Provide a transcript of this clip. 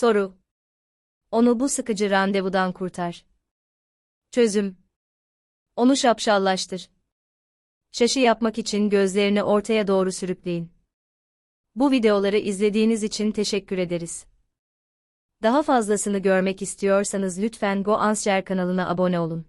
Soru. Onu bu sıkıcı randevudan kurtar. Çözüm. Onu şapşallaştır. Şaşı yapmak için gözlerini ortaya doğru sürükleyin. Bu videoları izlediğiniz için teşekkür ederiz. Daha fazlasını görmek istiyorsanız lütfen GoAnsher kanalına abone olun.